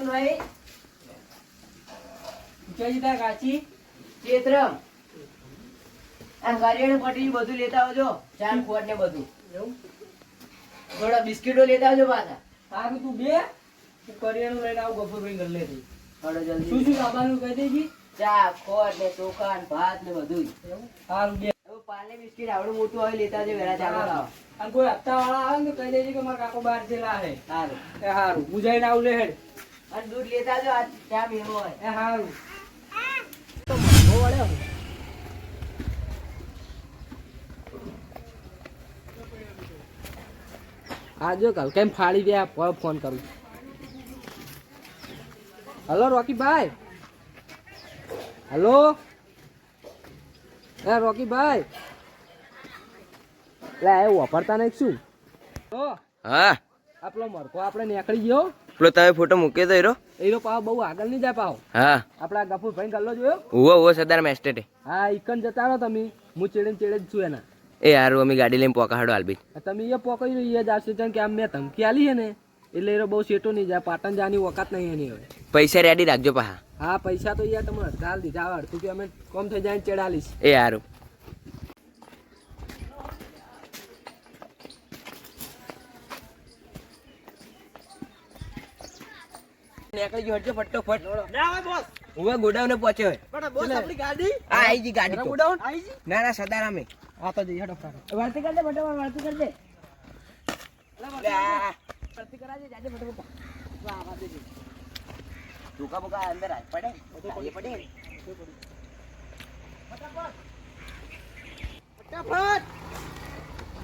દેખાતું નહીં જઈ કાચી. ચેતરમ. આ કરિયાણું પટી બધું લેતા આવજો ચાર ખોટ ને બધું. એવું? થોડા બિસ્કીટો લેતા આવજો પાછા. સારું તું બે. તું કરિયાણું લઈને આવ ગફુરભાઈ ઘર લેતી થોડો શું જલ્દી. શું લાવવાનું કહી દેજી? ચા ખોટ ને ચોખા ને ભાત ને બધું એવું? સારું બે. પાલે બિસ્કીટ આવડું મોટું હોય લેતા આવજો વેરા ચાલો સારું. અને કોઈ હપ્તા વાળા આવે ને તો કહી દેજે કે મારા કાકો બહાર જેલા હે. સારું. સારું. હું જઈને આવું લે હેડ. અને દૂધ લેતા આવજો આ ચા હોય. એ સારું તો મોંઘો વળ્યો ને. આ કાલ કેમ ફાડી દે આ ફોન કરું. હલો રોકીભાઈ. હલો? એ રોકીભાઈ. લે એ વાપરતા નહીં શું? હા. આપણો મરકો આપણે નીકળી ગયો. પેલો તમે ફોટો મૂક્યો તો એરો એરો પાવ બહુ આગળ નહીં જાય પાવ હા. આપણા ગફુર ભાઈ ગલ્લો જોયો? ઉવો ઉવો સરદાર મેસ્ટેટે હા ઇકન જતા રહો તમે. હું ચેડે ચેડે જ છું એના. એ યાર અમે ગાડી લઈને પોકાહાડો આલબી તમે એ પોકાઈ રહી જ આવશે કે આમ મેં ધમકી આલી છે ને એટલે એનો બહુ સેટો નહીં જાય પાટણ જવાની વખત નહીં એની હવે. પૈસા રેડી રાખજો પાહા હા પૈસા તો યાર તમે હજાર દીધા આવડતું કે અમે કોમ થઈ જાય ને ચેડાલીશ એ હારું. નીકળી ગયો હટજો ફટોફટ ગોડાઉને પહોંચ્યો ગાડી? આ આઈ જી ગાડી તો. ગોડાઉન? આવી જી ના ના સરદાર હા તો જઈ હેડો ફટાફટ. કર દે બટવા વળતી કર દે. લે કરાજે જાજે બટવા વાહ વાહ દેજે ટૂંકા બુકા અંદર આય પડે. ગાડી પડે. ફટાફટ.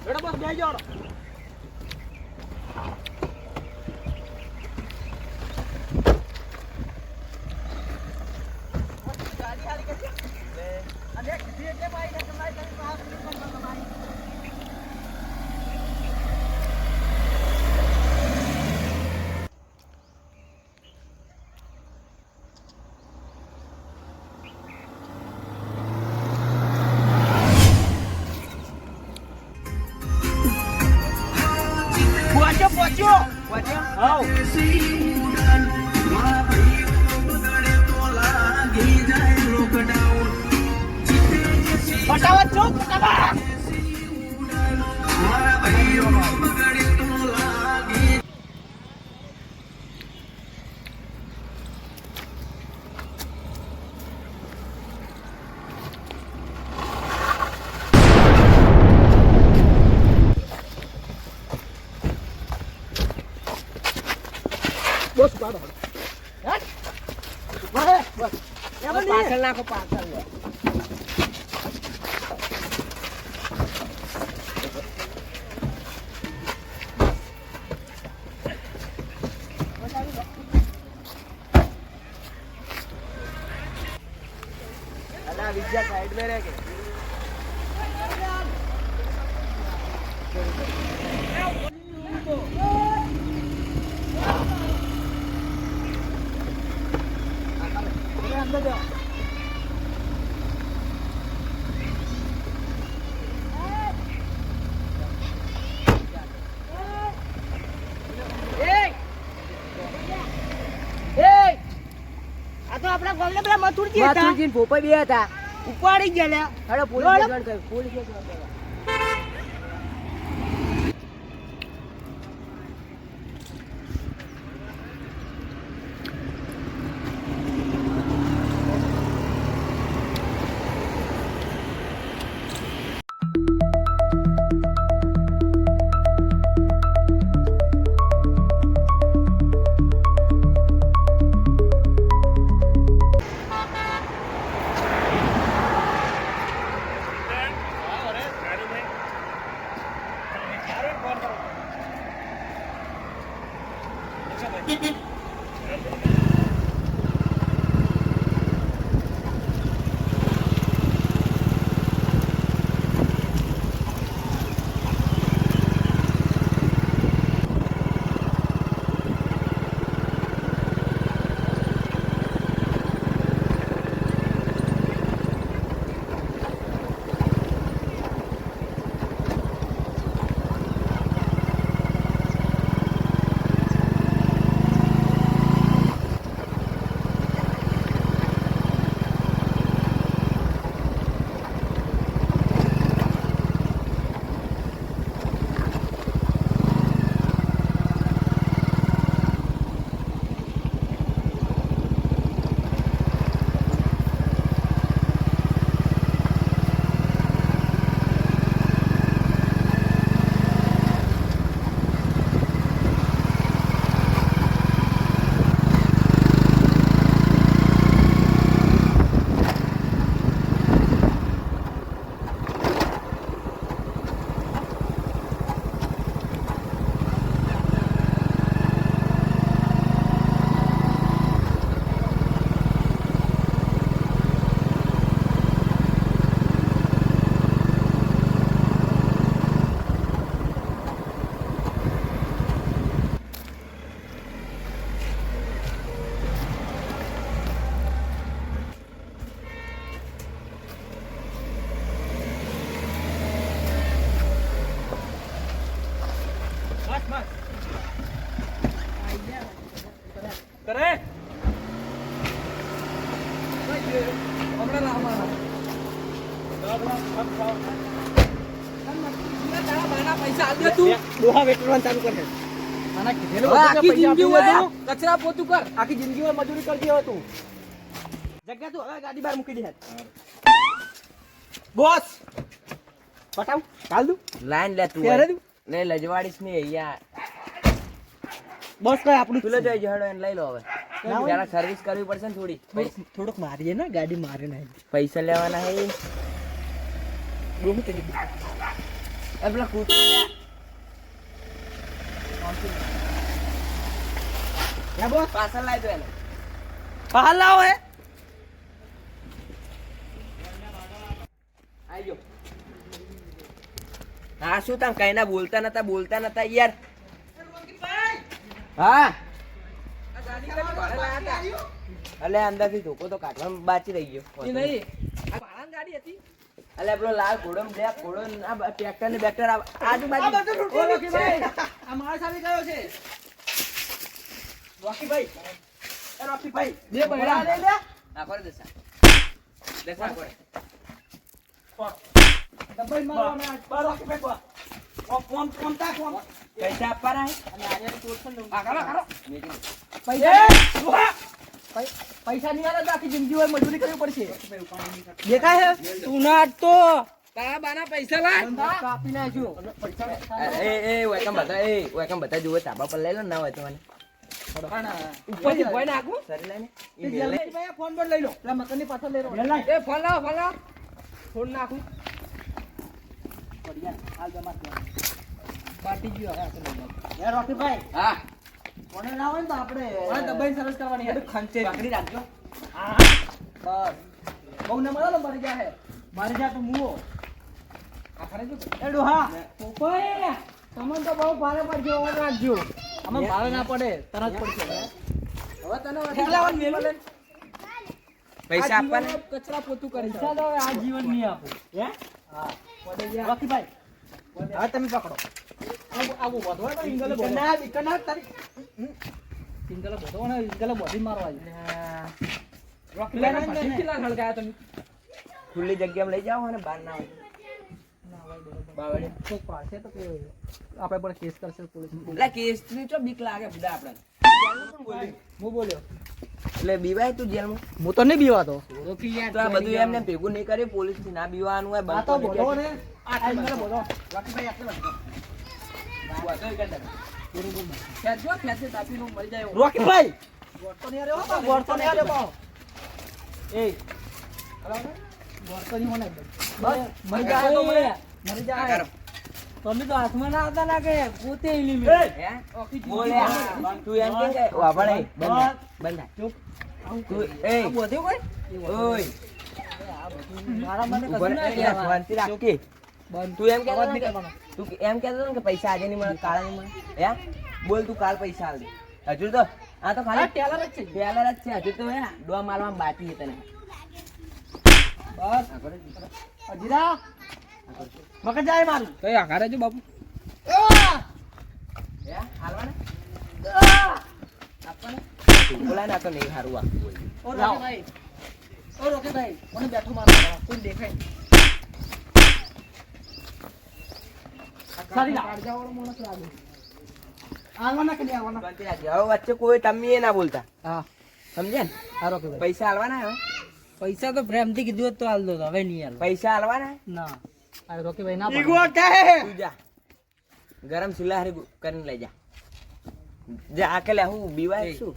હેડો બસ 这块应该是卖三十八 નાખો પાછળ. બીજા સાઈડ મેં રહે કે? માથુરજી ને બે હતા. ઉપાડી ગયા પોલીસ પોલીસ કચરા પોતું કર. આખી જિંદગી મજૂરી કરતી હોય તું જગ્યા તું હવે ગાડી બહાર મૂકી દે બોસ પટાવ ચાલ દઉં લાઈન લે તું લજવાડીશ ને યાર બસ કઈ આપણું તું લેજો હેડો એને લઈ લો હવે. ના હોય. જરા સર્વિસ કરવી પડશે ને થોડી. થોડુંક- થોડુંક મારીએ ને ગાડી મારે નહીં પૈસા લેવાના હે. બહુ થઈ એ પેલા કૂતરો લે. ગયું બોસ પાછળ લાવી દો એને. હાલ લાવો હે. આઈ ગયો. હા શું તમે કઈ ના બોલતા નતા બોલતા નતા યાર. હા? અલે અંદરથી ધોકો તો કાઢવા બાચી રહી ગયો. નહીં. ગાડી હતી. અલે પેલો લાલ ઘોડો બ્લેક ઘોડો આ ટ્રેક્ટર ને બેક્ટર આજુબાજુ. આ મારા સામે ગયો છે. રોકીભાઈ. રોકીભાઈ. બે બૈરા લે. લે ના કરે દેસા દેસા કરે મારવાના આજ. બસ રોકીભાઈ બસ ઓમ ઓમ તાક ઓમ પૈસા આપવાના ને. પૈસા નહીં. આલે આખી જિંદગી હોય મજૂરી કરવી પડશે. દેખાય તું ના તો તારા બાના પૈસા લાય. કાપી નાખ્યો એ એ વેકમ બધા એ વેકમ બધા જુઓ તાબા પર લઈ લો ના હોય તો મને. ઉપરથી ભોય નાખું. સરી લઈને ફોન પર લઈ લો. પેલા મકાનની પાછળ લઈ લો. એ ફોન લાવો ફોન લાવો. ફોન નાખું. પાટી ગયો હવે આપણે રોકીભાઈ હા. કોને ના હોય ને તો આપણે હવે દબાઈ સરસ કરવાની યાર ખંચે. પકડી રાખજો. હા. બસ. બહુ ન મળો ને મરી હે મારી જા તો મુઓ આ ખરે જો એ ડોહા ઓય તમને તો બહુ ભારે પડજો ઓર રાખજો. અમે ભાવે ના પડે તરત પડશે. હવે તને ઠેલા મેલો. પૈસા આપવાના? કચરા પોતું કરી પૈસા તો આ જીવન નહીં આપું. હે? હા. પડે જા રોકીભાઈ. હવે તમે પકડો. આવું આવું ઇંગલે ના ઈકન તારી ઇંગલે બોધો ને ઇંગલે બોધી મારવા આવ્યો રોકીલા ના પછી કેટલા ખળગાયા તમે? ખુલ્લી જગ્યામાં લઈ જાઓ અને બહાર ના હોય બાવળે તો પાડશે તો કે આપણે પણ કેસ કરશે પોલીસ કેસની ચો બીક લાગે બધા આપણને હું બોલ્યો? એટલે બીવાય તું જેલમાં? હું તો નહીં બીવાતો. તો આ બધું એમને ભેગું નહીં કર્યું પોલીસથી ના બીવાનું હોય તો બોલો ને. આ ઇંગલે બોલો રોકીભાઈ આટલે મરી જાય તમે તો હાથમાં ના આવતા લાગે પોતે બંધ બંધ. તું. તું એમ કહેતો ને તું એમ કહેતો ને કે પૈસા આજે નહીં મળે કાલે નહીં મળે. હે? બોલ તું કાલ પૈસા આલ હજુ તો આ તો ખાલી ટેલર જ છે. ટેલર જ છે. હજુ તો હે ડોવા મારવામાં બાકી છે તને. બસ. અજીરા. મગજ જાય મારું. કઈ આઘારે જો બાપુ? હે? હાલવાના? આપવાના? બોલાય ના તો નહીં હારું આ ઓ રોકેભાઈ. ઓ રોકેભાઈ. મને બેઠો મારવા કોઈ દેખાય નહીં. સારી લાગ. કાળજાવાળો માણસ લાગે આવવાના કે નહીં આવવાના? શાંતિ રાખજે. હવે વચ્ચે કોઈ તમે ના બોલતા. હા. સમજે ને? પૈસા હાલવાના પૈસા તો પ્રેમથી કીધું તો હાલ દો હવે નહીં હાલ પૈસા હાલવાના ના. આ ના તું જા. ગરમ સિલાહારી ગુ- કરીને લઈ જા. જા આ કે લે હું બીવાય છું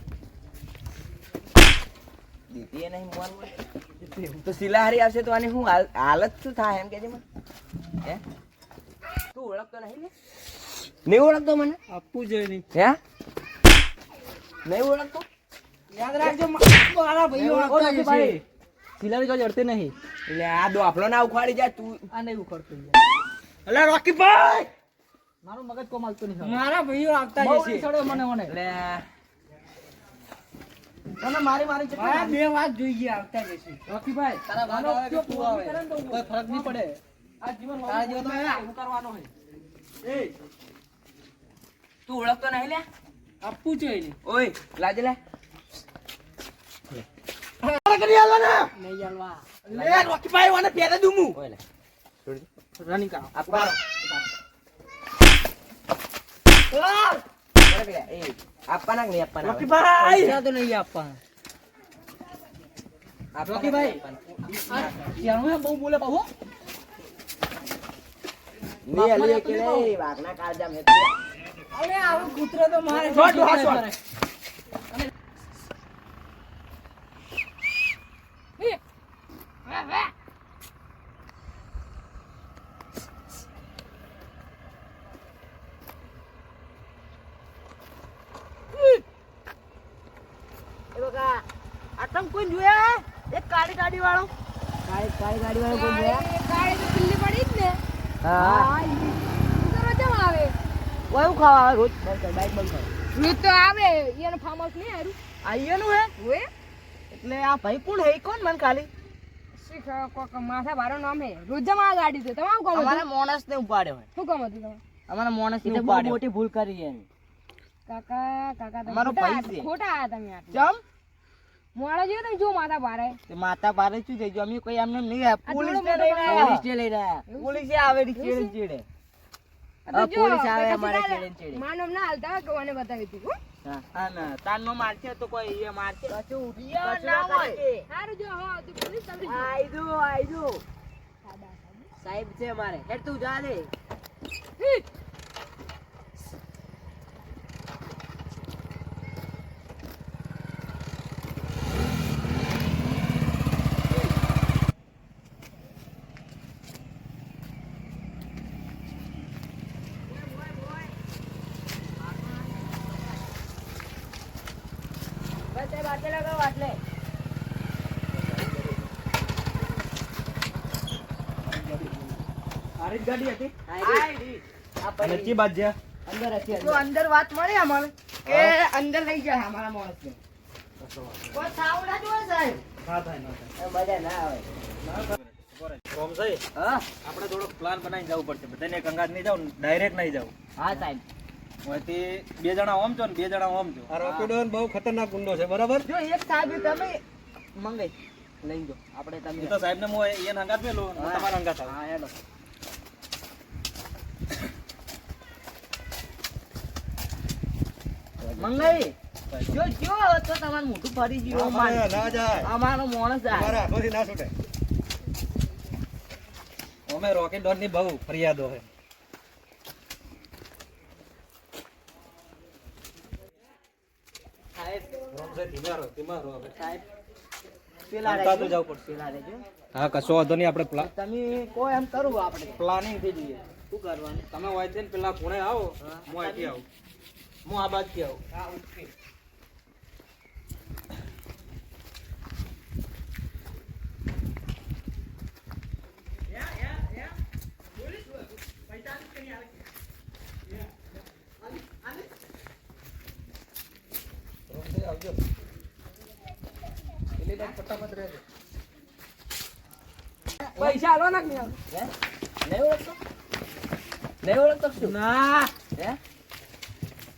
દીધી એ નહીં મોન મોન. તો સિલાહારી આવશે તો આને હું હાલત શું થાય એમ કે હે? તું ઓળખતો નહીં લે નહીં ઓળખતો મને? આપવું જોઈએ નહીં. હે? નહીં ઓળખતો? યાદ રાખજો મારા ભાઈ ઓળખતા જ. છે. સિલારી તો જડતી નહીં. એટલે આ દોફલો ના ઉખાડી જાય તું આ નહીં ઉખડતું. રોકી ભાઈ! મારું મગજ કોમ હાલતું નહીં મારા ભાઈઓ આવતા જશે છોડો મને મને એટલે તને મારી મારી ચટણી બે વાત જોઈ ગયા આવતા જશે રોકીભાઈ તારા ભાઈ આવે કે તું આવે. તો કોઈ ફરક નહીં પડે. આ જીવન તું ઓળખતો નહીં લે આપવું છે એને. ઓય લાજે લે. નહીં હાલવા લે રોકીભાઈ વાને પેરે દુમુ ઓય લે. રનિંગ કરો. આપવા એ આપવાના કે નહીં આપવાના? રોકીભાઈ પૈસા તો નહીં આપવાના. રોકીભાઈ. કે નહીં આપવાના? ત્યાંનું બહુ બોલે પાહો લે લે કે લે વાઘના કાળજામ હેતી અરે આવું કૂતરો તો મારે શોટ, શોટ, શોટ. એ બકા આ તમ કોઈ જોયા એક કાળી ગાડી વાળો કાળી કાળી ગાડી વાળો કોણ જોયા ગાડી તો ખુલ્લી પડી જ ને હા. રોજ આવે. કયું ખાવા આવે? રોજ બાઈક બંધ કર રોજ તો આવે એને ફાર્મ હાઉસ નહીં હારું. આઈયાનું હે? હોય એટલે આ ભાઈ કોણ હે? કોણ મન ખાલી? શીખ માથા બારો નામ હે. રોજમાં ગાડી છે. તમારું કોમ અમારા ને ઉપાડ્યો શું કામ હતું તમારે? અમારા મોણસ ને ઉપાડ્યો. મોટી ભૂલ કરી કાકા કાકા તમારો ખોટા ભાઈ છે. ખોટા આયા તમે આટલા. ચમ? મોડા જો તમે જો માતા બારે તે માતા બારે શું થઈ ગયું અમે કોઈ એમને નહીં આપ- આ પોલીસ ને લઈ રહ્યા. પોલીસ. આવે ને ચીડે. ચીડે પોલીસ આવે અમારે ચીડે ચીડે. માનવ ના હાલતા કે બતાવી દીધું હા. ના તારનો મારશે તો કોઈ એ મારશે. કશું ઉઠી ના ના હોય. હોય. હારું જો હા તું પોલીસ તમને સાદા, સાદા. સાહેબ છે મારે હેડ તું જા દે બસ એ વાટલે લગાવ વાટલે આરી જ ગાડી હતી. આયડી. આ અને પડી. ચી બાજ છે? અંદર હતી તો અંદર. વાત મળી અમારે કે અંદર લઈ જાય અમારા માણસને. કોઈ થાવ ના જોવે સાહેબ. ના થાય ના થાય. એ મજા ના આવે. કોમ છે હા? આપણે થોડો પ્લાન બનાવીને જવું પડશે. બધાને એક અંગાત નહીં જાવ ડાયરેક્ટ નહીં જાવ હા સાહેબ. અહીંથી બે જણા ઓમ છો ને બે જણા ઓમ છો. આ બહુ ખતરનાક ગુંડો છે બરાબર? જો એક સાહેબ તમે મંગાઈ. લઈ જો આપણે એ તમે તો સાહેબ ને હું એને અંગાત મેલું હું. હા. તમારા અંગાત આવું. હા હેડો મંગાઈ જો જો તો તમારું મોઢું ફરી ગયું ના જાય. અમારો માણસ આ તમારા ના છૂટે. અમે રોકેટ ડોનની બહુ ફરિયાદો છે. સાહેબ. ધીમા રહો ધીમા રહો હવે. સાહેબ પેલા અંતાતું જવું પડશે. હા કશો વાંધો નહીં આપણે તમે કોઈ એમ કરવું આપણે. પ્લાનિંગથી જઈએ. શું કરવાનું? તમે હોય છે પેલા ખૂણે આવો હું. અહીંથી આવું. હું આ બાજુથી આવું. હા ઓકે. આવજો. પેલી બાજુ ફટાફટ રહેજો. પૈસા આલો ના આલો? હે? નહીં ઓળખતો? નહીં ઓળખતો ના. હે?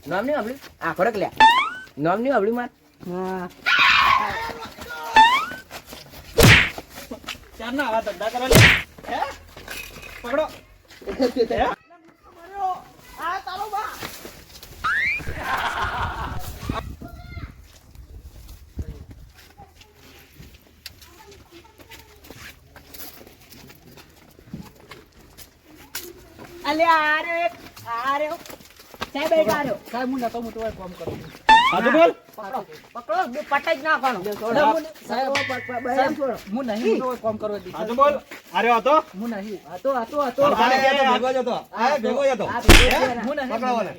નામ નહીં આપડ્યું આ ખોરાક લે. નામ નહીં આપડ્યું માર? ચાર ના આવા ધંધા કરવા પકડો હે? અલે આ રહ્યો એક આ રહ્યો સાહેબ એક રહ્યો સાહેબ હું નતો મોટો હોય કામ કરું. હાજુ બોલ. પકડો પકડો પટાઈ જ નાખવાનો. સાહેબ, સાહેબ હું નહીં મોટો હોય કામ કરો હાજુ બોલ. અરે હતો હું નહીં. હતો હતો હતો ભેગો જ ભેગો જ આ ભેગો જ હું નહીં પકડવાને.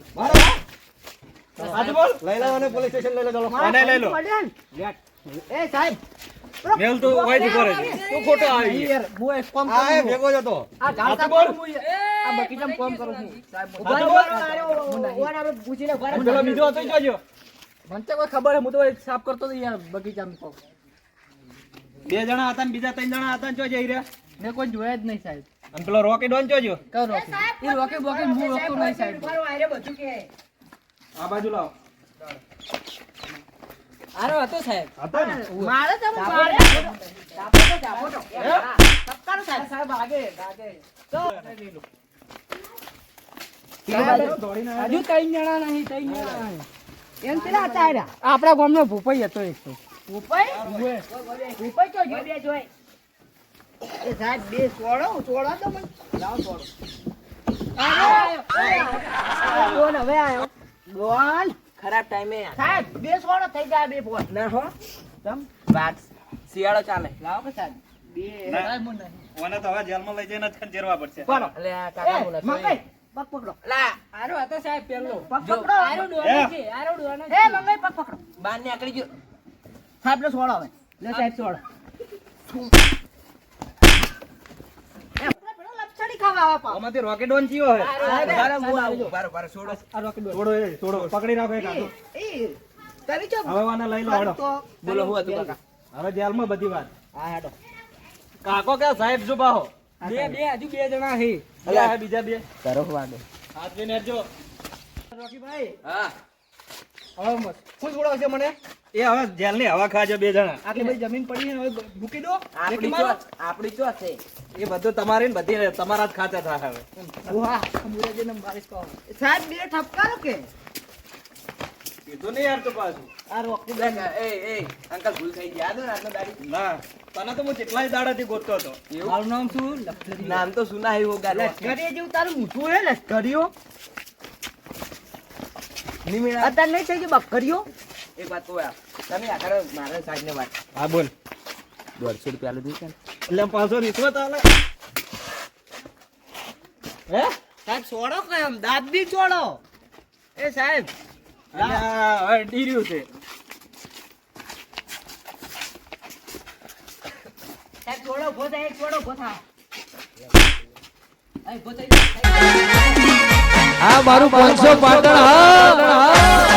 હાજુ બોલ. લઈ લાવો ને પોલીસ સ્ટેશન લઈ લો ચાલો આને લઈ લો. એ સાહેબ. મેલ તો હોય જ કરે તું ખોટો આવી યાર હું એક કામ આ ભેગો જ આ ઝાડ બોલ. આ બગીચામાં કામ કરું છું. સાહેબ પૂછીને પેલો બીજો હતો જોજો. મને તો કોઈ ખબર હું તો સાફ કરતો હતો યાર બગીચામાં કામ. બે જણા હતા ને બીજા ત્રણ જણા હતા ને જો જઈ રહ્યા મેં કોઈ જોયા જ નહીં સાહેબ. અને પેલો રોકી ડોન જોજો. કયો રોકી? એ રોકી બોકી હું રોકતો નહીં સાહેબ. બધું કે. આ બાજુ લાવો. આરો હતો સાહેબ. હતો ને? મારે તો હું મારે. ચાપો તો ચાપો તો હા, સાહેબ. સાહેબ આગે આગે આવ્યા. હજુ ત્રણ જણા નહીં ત્રણ જણા એમ પેલા હતા આર્યા. ગામ નો ભૂપાઈ હતો એક તો. ઉપાય? ઉપાય તો બે જોઈ. એ સાહેબ બે સોળો સોળો તો મને. લાવો સોળો. ડોન હવે આયો. ડોન ખરાબ ટાઈમે સાહેબ બે થઈ ગયા બે ફોન ના હો. તમ વાત. શિયાળો ચાલે. લાવો કે સાહેબ. બે. ઓને તો હવે જેલમાં લઈ જઈને જ ખંજેરવા પડશે. એટલે કાકા બોલે પગ પકડો. લા. આરો હતો સાહેબ પેલો. પગ પકડો. આરો ડોવાનો છે આરો ડોવાનો એ છે પગ પકડો. બાર ને આકડી ગયો. સાહેબ લે સોળો હવે. લે સાહેબ છોડો આ રોકેટ ડોર. છોડો એ છોડો પકડી રાખો એક હાથો. એ, એ, તમે ચો હવે વાને લઈ લો બોલો હું હતું કાકા? હવે જેલમાં બધી વાત. હા કાકો કે સાહેબ શું બાહો? બે બે હજુ બે જણા છે બીજા બીજા બે. કરો વાગે. હાથ જોઈને હેરજો. રોકીભાઈ. હા. હવે મત શું છોડો છે મને? એ હવે જેલની હવા ખાજો બે જણા. આટલી બધી જમીન પડી છે હવે મૂકી દો. આપડી. ચો આપડી ચો છે. એ બધું તમારે ને બધી તમારા જ ખાતા થાય હવે. વાહ કહો સાહેબ બે ઠપકારો કે? કીધું નહીં યાર તો પાછું. આ રોકી એ એ અંકલ ભૂલ થઈ ગયા. દો રાતનો દાડી. ના. તને તો હું કેટલાય દાડાથી ગોતતો હતો. મારું નામ શું? નામ તો સુના હી હોગા લશ્કરી જેવું તારું મૂઠું હે લશ્કરીઓ? નિમિળા અત્યારે નહીં થઈ ગયું બકરીઓ? એક વાત તો. તમે આ મારે સાઈડ વાત હા બોલ. દોઢસો રૂપિયા લીધું છે એટલે પાછો રિશ્વત આલે હે? સાહેબ છોડો કે એમ દાંત બી છોડો. એ સાહેબ. ડીર્યું છે. ઊભો થાય એક થઈ જા. આ મારું પાંચસો પાટણ હા